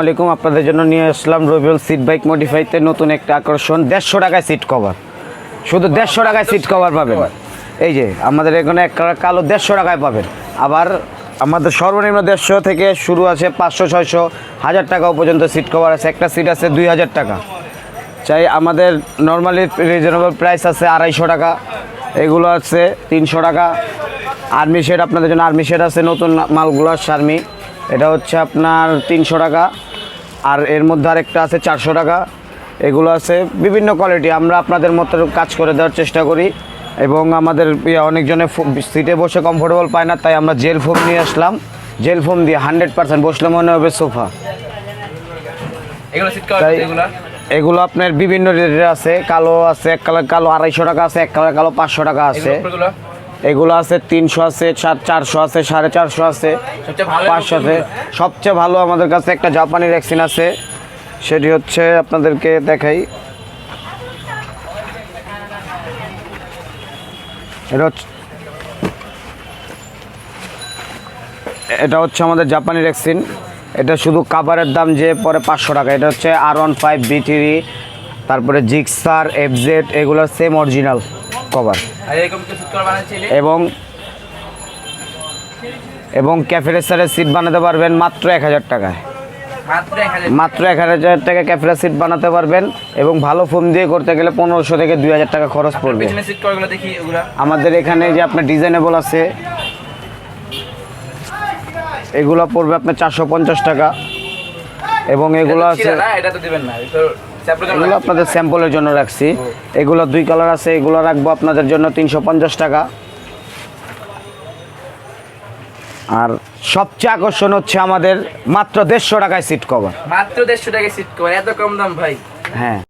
আলাইকুম আপনাদের জন্য নিয়ে আসলাম রবিউল সিট বাইক মডিফাইতে নতুন একটা আকর্ষণ দেড়শো টাকায় সিট কভার শুধু দেড়শো টাকায় সিট কভার পাবেন। এই যে, আমাদের এখানে এক কালো দেড়শো টাকায় পাবেন। আবার আমাদের সর্বনিম্ন দেড়শো থেকে শুরু আছে পাঁচশো, ছয়শো, হাজার টাকাও পর্যন্ত সিট কভার আছে। একটা সিট আছে দুই হাজার টাকা। চাই আমাদের নর্মালি রিজনেবল প্রাইস আছে আড়াইশো টাকা। এগুলো আছে তিনশো টাকা। আর্মি শেড আপনাদের জন্য আর্মি শেড আছে, নতুন মালগুলো শার্মি এটা হচ্ছে আপনার তিনশো টাকা। আর এর মধ্যে আরেকটা আছে চারশো টাকা। এগুলো আছে বিভিন্ন কোয়ালিটি আমরা আপনাদের মতো কাজ করে দেওয়ার চেষ্টা করি। এবং আমাদের ইয়ে অনেকজনে সিটে বসে কমফোর্টেবল পায় না তাই আমরা জেল ফোম নিয়ে আসলাম। জেল ফোম দিয়ে হান্ড্রেড পার্সেন্ট বসলে মনে হবে সোফা। তাই এগুলো? এগুলো আপনার বিভিন্ন রেটের আছে। কালো আছে এক কালার কালো আড়াইশো টাকা আছে এক কালার কালো পাঁচশো টাকা আছে। এগুলো এগুলো আছে তিনশো আছে চারশো আছে সাড়ে চারশো আছে পাঁচশো আছে। সবচেয়ে ভালো আমাদের কাছে একটা জাপানি ভ্যাকসিন আছে। সেটি হচ্ছে আপনাদেরকে দেখাই। এটা হচ্ছে এটা হচ্ছে আমাদের জাপানি ভ্যাকসিন। এটা শুধু কাভারের দাম যে পরে পাঁচশো টাকা। এটা হচ্ছে আর ওয়ান ফাইভ বিটিরি তারপরে জিক্সার এফজেড এগুলোর সেম অরিজিনাল কভার এবং এবং ক্যাফেরেসারের সিট বানাতে পারবেন মাত্র এক হাজার টাকায়। মাত্র এক হাজার টাকা ক্যাফেরা সিট বানাতে পারবেন এবং ভালো ফোম দিয়ে করতে গেলে পনেরোশো থেকে দুই হাজার টাকা খরচ পড়বে। আমাদের এখানে যে আপনার ডিজাইনেবল আছে এগুলো পড়বে আপনার চারশো পঞ্চাশ টাকা। এবং এগুলো আছে এটা তো দিবেন না এগুলো। আপনাদের স্যাম্পলের জন্য রাখছি। এগুলো দুই কালার আছে এগুলো রাখব আপনাদের জন্য তিনশো পঞ্চাশ টাকা। আর সবচেয়ে আকর্ষণ হচ্ছে আমাদের মাত্র দেড়শো টাকায় সিট কভার মাত্র দেড়শো টাকায় সিট কভার এত কম দাম ভাই। হ্যাঁ।